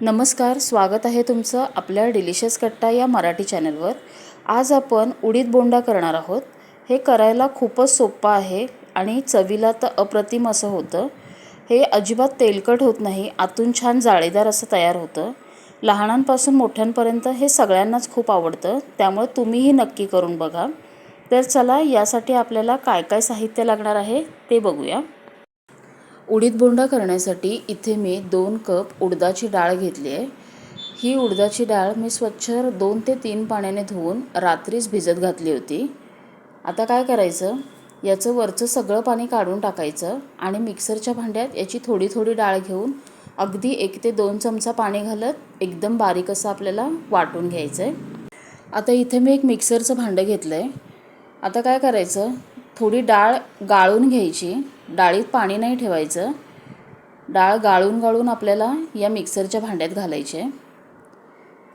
नमस्कार स्वागत आहे तुमचं आपल्या डिलिशियस कट्टा या मराठी चॅनलवर. आज आपण उडीद बोंडा करणार आहोत. हे करायला खूपच सोपं आहे आणि चवीला तर अप्रतिम असं होतं. हे अजिबात तेलकट होत नाही आतून छान जाळीदार असं तयार होतं. लहानांपासून मोठ्यांपर्यंत हे सगळ्यांनाच खूप आवडतं त्यामुळे तुम्हीही नक्की करून बघा. तर चला यासाठी आपल्याला काय काय साहित्य लागणार आहे ते बघूया. उडीद बोंडा करण्यासाठी इथे मी दोन कप उडदाची डाळ घेतली आहे. ही उडदाची डाळ मी स्वच्छ दोन ते तीन पाण्याने धुवून रात्रीच भिजत घातली होती. आता काय करायचं? याचं वरचं सगळं पाणी काढून टाकायचं आणि मिक्सरच्या भांड्यात याची थोडी थोडी डाळ घेऊन अगदी एक ते दोन चमचा पाणी घालत एकदम बारीक असं आपल्याला वाटून घ्यायचं आहे आता इथे मी एक मिक्सरचं भांडं घेतलं आहे आता काय करायचं? थोडी डाळ गाळून घ्यायची. डाळीत पाणी नाही ठेवायचं. डाळ गाळून गाळून आपल्याला या मिक्सरच्या भांड्यात घालायची. आहे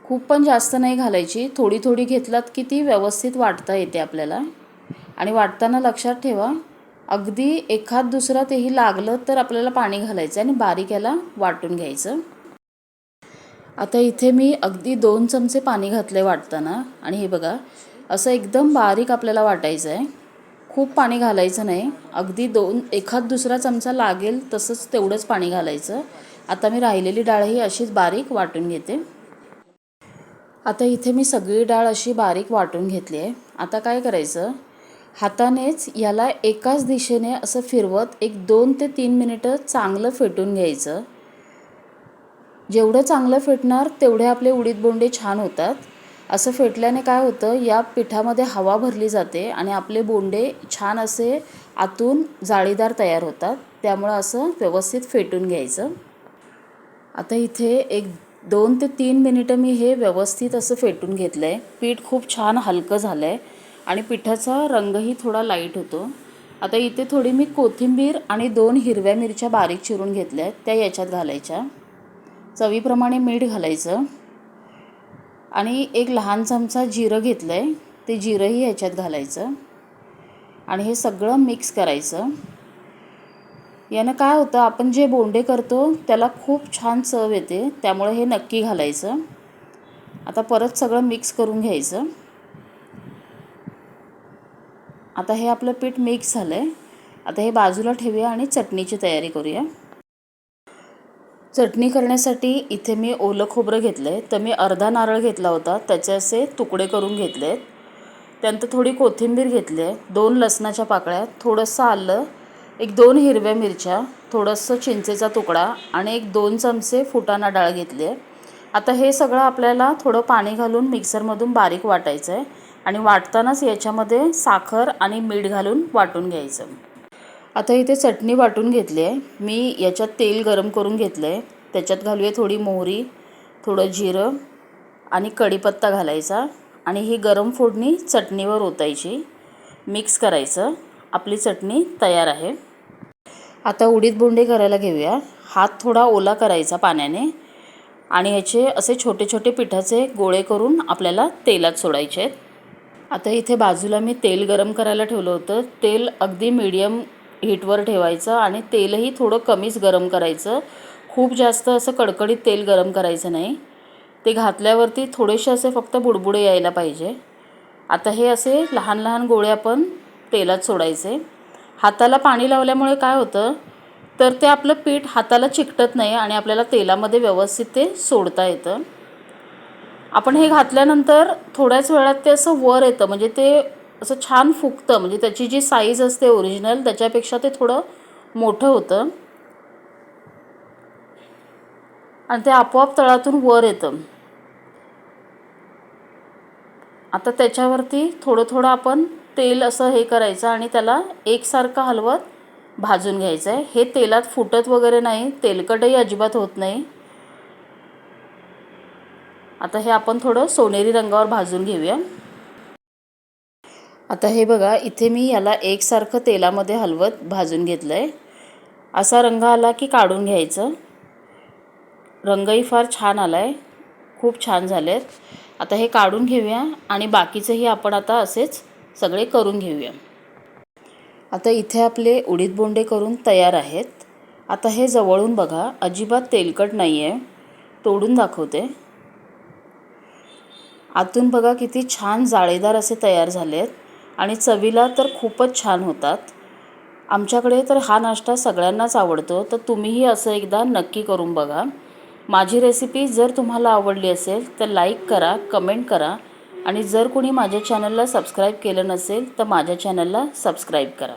खूप पण जास्त नाही घालायची. थोडी थोडी घेतलात की ती व्यवस्थित वाटता येते आपल्याला. आणि वाटताना लक्षात ठेवा अगदी एखाद दुसरा तेही लागलं तर आपल्याला पाणी घालायचं आणि बारीक याला वाटून घ्यायचं. आता इथे मी अगदी दोन चमचे पाणी घातले वाटताना. आणि हे बघा असं एकदम बारीक आपल्याला वाटायचं आहे खूप पाणी घालायचं नाही. अगदी दोन एखाद दुसरा चमचा लागेल तसंच तेवढंच पाणी घालायचं. आता मी राहिलेली डाळ ही अशीच बारीक वाटून घेते. आता इथे मी सगळी डाळ अशी बारीक वाटून घेतली आहे. आता काय करायचं? हातानेच याला एकाच दिशेने असं फिरवत एक दोन ते तीन मिनिटं चांगलं फेटून घ्यायचं. जेवढं चांगलं फेटणार तेवढे आपले उडीद बोंडे छान होतात. असं फेटल्याने काय होतं या पिठामध्ये हवा भरली जाते आणि आपले बोंडे छान असे आतून जाळीदार तयार होतात. त्यामुळं असं व्यवस्थित फेटून घ्यायचं. आता इथे एक दोन ते तीन मिनिटं मी हे व्यवस्थित असं फेटून घेतलं आहे पीठ खूप छान हलकं झालं आहे आणि पिठाचा रंगही थोडा लाइट होतो. आता इथे थोडी मी कोथिंबीर आणि दोन हिरव्या मिरच्या बारीक चिरून घेतल्या आहेत त्या याच्यात घालायच्या. चवीप्रमाणे मीठ घालायचं. आणि एक लहान चमचा जिरं घेतलं आहे ते जिरंही ह्याच्यात घालायचं. आणि हे सगळं मिक्स करायचं. यानं काय होतं आपण जे बोंडे करतो त्याला खूप छान चव येते त्यामुळे हे नक्की घालायचं. आता परत सगळं मिक्स करून घ्यायचं. आता हे आपलं पीठ मिक्स झालं आहे आता हे बाजूला ठेवूया आणि चटणीची तयारी करूया. चटणी करण्यासाठी इथे मी ओलं खोबरं घेतलं आहे तर मी अर्धा नारळ घेतला होता. त्याचे असे तुकडे करून घेतले आहेत त्यानंतर थोडी कोथिंबीर घेतली आहे. दोन लसणाच्या पाकळ्या थोडंसं आलं एक दोन हिरव्या मिरच्या थोडंसं चिंचेचा तुकडा आणि एक दोन चमचे फुटाणा डाळ घेतली आहे. आता हे सगळं आपल्याला थोडं पाणी घालून मिक्सरमधून बारीक वाटायचं आहे आणि वाटतानाच याच्यामध्ये साखर आणि मीठ घालून वाटून घ्यायचं. आता इथे चटणी वाटून घेतली आहे. मी याच्यात तेल गरम करून घेतलं आहे त्याच्यात घालूया थोडी मोहरी थोडं जिरं आणि कढीपत्ता घालायचा आणि ही गरम फोडणी चटणीवर ओतायची. मिक्स करायचं. आपली चटणी तयार आहे. आता उडीद बोंडे करायला घेऊया. हात थोडा ओला करायचा पाण्याने आणि ह्याचे असे छोटे छोटे पिठाचे गोळे करून आपल्याला तेलात सोडायचे आहेत. आता इथे बाजूला मी तेल गरम करायला ठेवलं होतं. तेल अगदी मीडियम हीटवर ठेवायचं आणि तेलही थोडं कमीच गरम करायचं. खूप जास्त असं कडकडीत तेल गरम करायचं नाही. ते घातल्यावरती थोडेसे असे फक्त बुडबुडे यायला पाहिजे. आता हे असे लहान लहान गोळे आपण तेलात सोडायचे. हाताला पाणी लावल्यामुळे काय होतं? तर ते आपलं पीठ हाताला चिकटत नाही आणि आपल्याला तेलामध्ये व्यवस्थित ते सोडता येतं. आपण हे घातल्यानंतर थोड्याच वेळात ते असं वर येतं. म्हणजे ते असं छान फुगतं म्हणजे त्याची जी साईज असते ओरिजिनल त्याच्यापेक्षा ते थोडं मोठं होतं. आणि ते आपोआप तळातून वर येतं. आता त्याच्यावरती थोडं थोडं आपण तेल असं हे करायचं आणि त्याला एकसारखं हलवत भाजून घ्यायचं आहे हे तेलात फुटत वगैरे नाही तेलकटही अजिबात होत नाही. आता हे आपण थोडं सोनेरी रंगावर भाजून घेऊया. आता हे बघा इथे मी याला एकसारखं तेलामध्ये हलवत भाजून घेतलं आहे असा रंग आला की काढून घ्यायचं. रंगही फार छान आला आहे खूप छान झाले आहेत आता हे काढून घेऊया आणि बाकीचंही आपण आता असेच सगळे करून घेऊया. आता इथे आपले उडीद बोंडे करून तयार आहेत. आता हे जवळून बघा अजिबात तेलकट नाही आहे तोडून दाखवते. आतून बघा किती छान जाळीदार असे तयार झाले आहेत आणि चवीला तर खूपच छान होतात. आमच्याकडे तर हा नाश्ता सगळ्यांनाच आवडतो तर तुम्हीही असं एकदा नक्की करून बघा. माझी रेसिपी जर तुम्हाला आवडली असेल तर लाईक करा कमेंट करा. आणि जर कोणी माझ्या चॅनलला सबस्क्राईब केलं नसेल तर माझ्या चॅनलला सबस्क्राईब करा.